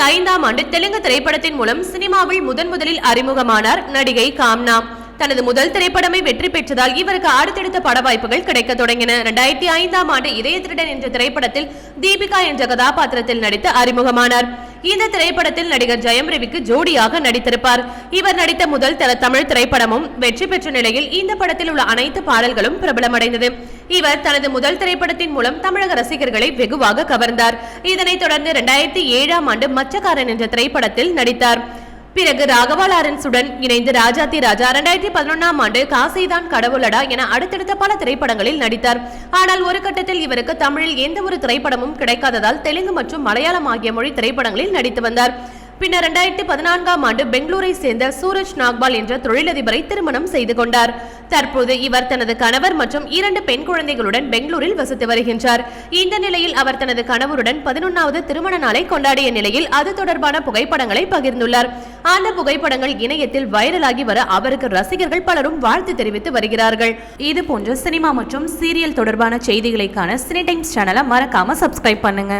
ஐந்தாம் ஆண்டு தெலுங்கு திரைப்படத்தின் மூலம் சினிமாவில் முதன் முதலில் அறிமுகமானார் நடிகை காம்னா. தனது முதல் திரைப்படமே வெற்றி பெற்றதால் இவருக்கு அடுத்தடுத்த பட வாய்ப்புகள் கிடைக்க தொடங்கின. இரண்டாயிரத்தி ஐந்தாம் ஆண்டு இதய திருடன் என்ற திரைப்படத்தில் தீபிகா என்ற கதாபாத்திரத்தில் நடித்து அறிமுகமானார். இந்த திரைப்படத்தில் நடிகர் ஜெயம் ரவிக்கு ஜோடியாக நடித்திருப்பார். இவர் நடித்த முதல் தமிழ் திரைப்படமும் வெற்றி பெற்ற நிலையில் இந்த படத்தில் உள்ள அனைத்து பாடல்களும் பிரபலமடைந்தது. இவர் தனது முதல் திரைப்படத்தின் மூலம் தமிழக ரசிகர்களை வெகுவாக கவர்ந்தார். இதனைத் தொடர்ந்து இரண்டாயிரத்தி ஏழாம் ஆண்டு மச்சக்காரன் என்ற திரைப்படத்தில் நடித்தார். பிறகு ராகவா லாரன்ஸுடன் இணைந்து ராஜாத்தி ராஜா இரண்டாயிரத்தி பதினொன்னாம் ஆண்டு காசைதான் கடவுளடா என அடுத்தடுத்த பல திரைப்படங்களில் நடித்தார். ஆனால் ஒரு கட்டத்தில் இவருக்கு தமிழில் எந்த ஒரு திரைப்படமும் கிடைக்காததால் தெலுங்கு மற்றும் மலையாளம் ஆகிய மொழி திரைப்படங்களில் நடித்து வந்தார். பின்னர் இரண்டாயிரத்தி பதினான்காம் ஆண்டு பெங்களூரை சேர்ந்த சூரஜ் நாக்பால் என்ற தொழிலதிபரை திருமணம் செய்து கொண்டார். தற்போது இவர் தனது கணவர் மற்றும் இரண்டு பெண் குழந்தைகளுடன் பெங்களூரில் வசித்து வருகின்றார். இந்த நிலையில் அவர் தனது கணவருடன் பதினொன்னாவது திருமண நாளை கொண்டாடிய நிலையில் அது தொடர்பான புகைப்படங்களை பகிர்ந்துள்ளார். அந்த புகைப்படங்கள் இணையத்தில் வைரலாகி வர அவருக்கு ரசிகர்கள் பலரும் வாழ்த்து தெரிவித்து வருகிறார்கள். இது போன்ற சினிமா மற்றும் சீரியல் தொடர்பான செய்திகளைக்கான சினி டைம்ஸ் சேனலை மறக்காம சப்ஸ்கிரைப் பண்ணுங்க.